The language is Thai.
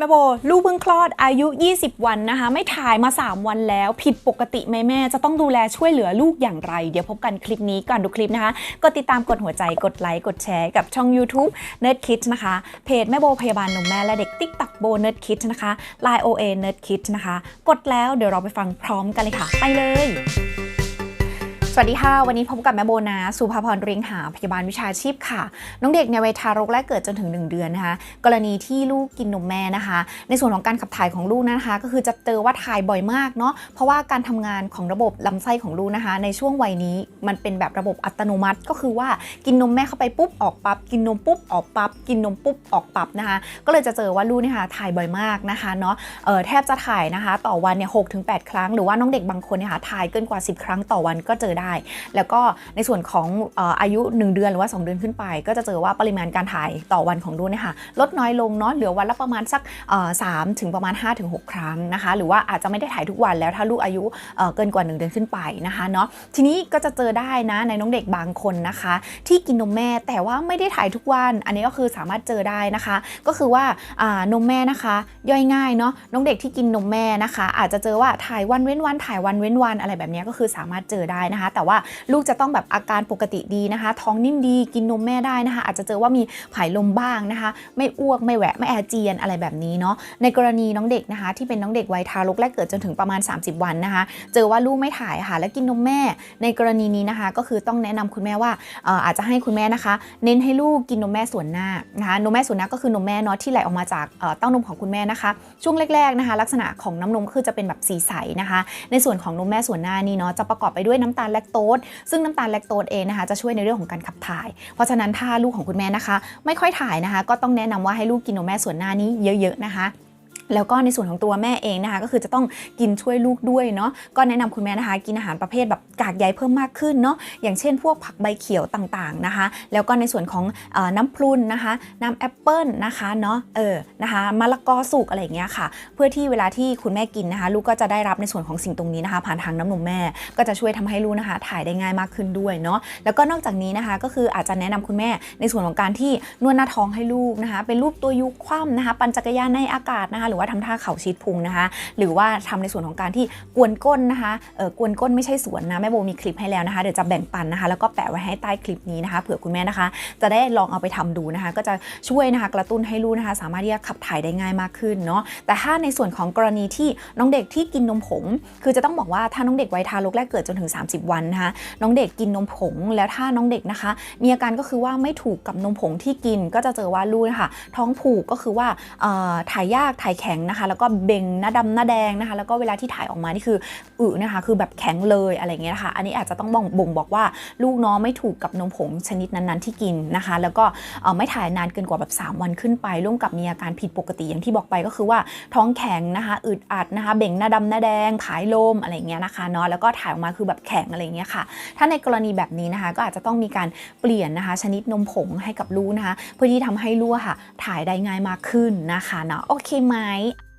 แม่โบลูกเพิ่งคลอดอายุ 20 วันนะคะ ไม่ถ่ายมา 3 วันแล้ว ผิดปกติไหมแม่ จะต้องดูแลช่วยเหลือลูกอย่างไร เดี๋ยวพบกันคลิปนี้ก่อนดูคลิปนะคะ กดติดตามกดหัวใจกดไลค์ กดแชร์กับช่อง YouTube Nerd Kids นะคะ เพจแม่โบพยาบาลนมแม่และเด็ก TikTok โบ Nerd Kids นะคะ Line OA Nerd Kids นะคะ กดแล้วเดี๋ยวเราไปฟังพร้อมกันเลยค่ะ ไปเลย วัสดีค่ะ วันนี้พบกับแม่โบนะสุภาพรเรียงหาพยาบาลวิชาชีพค่ะ น้องเด็กในวัยทารกแรกเกิดจนถึง 1 เดือนนะคะ กรณีที่ลูกกินนมแม่นะคะ ในส่วนของการขับถ่ายของลูกนะคะ ก็คือจะเจอว่าถ่ายบ่อยมากเนาะเพราะว่าการทำงานของระบบลำไส้ของลูกนะคะ ในช่วงวัยนี้มันเป็นแบบระบบอัตโนมัติ ก็คือว่ากินนมแม่เข้าไปปุ๊บออกปั๊บกินนมปุ๊บออกปั๊บกินนมปุ๊บออกปั๊บนะคะ ก็เลยจะเจอว่าลูกเนี่ยค่ะถ่ายบ่อยมากนะคะเนาะเออแทบจะถ่ายนะคะ ต่อวันเนี่ยหกถึงแครั้งหรือว่าน้องเด็กบางคนเนี่ยค่ะถ่ายเกินกว่า 10 ครั้งต่อวันก็เจอได้แล้วก็ในส่วนของอายุ 1 เดือนหรือว่า 2 เดือนขึ้นไป ก็จะเจอว่าปริมาณการถ่ายต่อวันของลูกเนี่ยค่ะลดน้อยลงเนาะเหลือวันละประมาณสักสามถึงประมาณ 5-6 ครั้งนะคะ หรือว่าอาจจะไม่ได้ถ่ายทุกวันแล้วถ้าลูกอายุเเกินกว่า 1 เดือนขึ้นไปนะคะเนาะทีนี้ก็จะเจอได้นะในน้องเด็กบางคนนะคะ ที่กินนมแม่แต่ว่าไม่ได้ถ่ายทุกวัน อันนี้ก็คือสามารถเจอได้นะคะ ก็คือว่าอ่านมแม่นะคะย่อยง่ายเนาะน้องเด็กที่กินนมแม่นะคะ อาจจะเจอว่าถ่ายวันเว้นวันถ่ายวันเว้นวันอะไรแบบนี้ก็คือสามารถเจอได้นะคะแต่ว่าลูกจะต้องแบบอาการปกติดีนะคะ ท้องนิ่มดีกินนมแม่ได้นะคะ อาจจะเจอว่ามีผายลมบ้างนะคะ ไม่อ้วกไม่แหวะไม่แอเจียนอะไรแบบนี้เนาะในกรณีน้องเด็กนะคะ ที่เป็นน้องเด็กวัยทารกแรกเกิดจนถึงประมาณ 30 วันนะคะ เจอว่าลูกไม่ถ่ายค่ะ แล้วกินนมแม่ ในกรณีนี้นะคะ ก็คือต้องแนะนำคุณแม่ว่าเอ่อาจจะให้คุณแม่นะคะ เน้นให้ลูกกินนมแม่ส่วนหน้านะคะนมแม่ส่วนหน้าก็คือนมแม่เนาะที่ไหลออกมาจากเต้านมของคุณแม่นะคะ ช่วงแรกๆนะคะ ลักษณะของน้ำนมคือจะเป็นแบบสีใสนะคะ ในส่วนของนมแม่ส่วนหน้านี่เนาะจะประกอบไปด้วยน้ำตาลแลคโตสซึ่งน้ำตาลแลคโตสเองนะคะจะช่วยในเรื่องของการขับถ่าย เพราะฉะนั้นถ้าลูกของคุณแม่นะคะ ไม่ค่อยถ่ายนะคะ ก็ต้องแนะนำว่าให้ลูกกินนมแม่ส่วนหน้านี้เยอะ ๆ นะคะ แล้วก็ในส่วนของตัวแม่เองนะคะก็คือจะต้องกินช่วยลูกด้วยเนาะก็แนะนำคุณแม่นะคะ กินอาหารประเภทแบบกากใยเพิ่มมากขึ้นเนาะอย่างเช่น พวกผักใบเขียวต่างๆนะคะ แล้วก็ในส่วนของอน้ำพรุนนะคะ น้ำแอปเปิลนะคะเนาะเออนะคะมะละกอสุกอะไรอย่างเงี้ยค่ะ เพื่อที่เวลาที่คุณแม่กินนะคะ ลูกก็จะได้รับในส่วนของสิ่งตรงนี้นะคะ ผ่านทางน้ำนมแม่ ก็จะช่วยทำให้ลูกนะคะ ถ่ายได้ง่ายมากขึ้นด้วยเนาะแล้วก็นอกจากนี้นะคะ ก็คืออาจจะแนะนำคุณแม่ในส่วนของการที่นวดหน้าท้องให้ลูกนะคะ เป็นรูปตัวยุคว่ำนะคะ ปั่นจักรยานในอากาศนะคะหรือว่าทำท่าเข่าชิดพุงนะคะ หรือว่าทำในส่วนของการที่กวนก้นนะคะเออกวนก้นไม่ใช่สวนนะแม่โบมีคลิปให้แล้วนะคะเดี๋ยวจะแบ่งปันนะคะ แล้วก็แปะไว้ให้ใต้คลิปนี้นะคะเผื่อคุณแม่นะคะ จะได้ลองเอาไปทำดูนะคะ ก็จะช่วยนะคะกระตุ้นให้ลูกนะคะ สามารถที่จะขับถ่ายได้ง่ายมากขึ้นเนาะแต่ถ้าในส่วนของกรณีที่น้องเด็กที่กินนมผง คือจะต้องบอกว่าถ้าน้องเด็กวัยทารกแรกเกิดจนถึง 30 วันนะคะน้องเด็กกินนมผง แล้วถ้าน้องเด็กนะคะ มีอาการก็คือว่าไม่ถูกกับนมผงที่กินก็จะเจอว่าลูกนะคะท้องผูกก็คือว่าถ่ายยากถ่ายแข็งนะคะ แล้วก็เบ่งหน้าดำหน้าแดงนะคะ แล้วก็เวลาที่ถ่ายออกมานี่คืออึนะคะ คือแบบแข็งเลยอะไรเงี้ยนะคะ อันนี้อาจจะต้องบ่งบ่งบอกว่าลูกน้องไม่ถูกกับนมผงชนิดนั้นๆที่กินนะคะ แล้วก็ไม่ถ่ายนานเกินกว่าแบบ 3 วันขึ้นไป ร่วมกับมีอาการผิดปกติอย่างที่บอกไปก็คือว่าท้องแข็งนะคะอึดอัดนะคะ เบ่งหน้าดำหน้าแดงผายลมอะไรเงี้ยนะคะเนาะแล้วก็ถ่ายออกมาคือแบบแข็งอะไรเงี้ยค่ะ ถ้าในกรณีแบบนี้นะคะ ก็อาจจะต้องมีการเปลี่ยนนะคะ ชนิดนมผงให้กับลูกนะคะ เพื่อที่ทำให้ลูกค่ะ ถ่ายได้ง่ายมากขึ้นนะคะเนาะโอเคไหม night.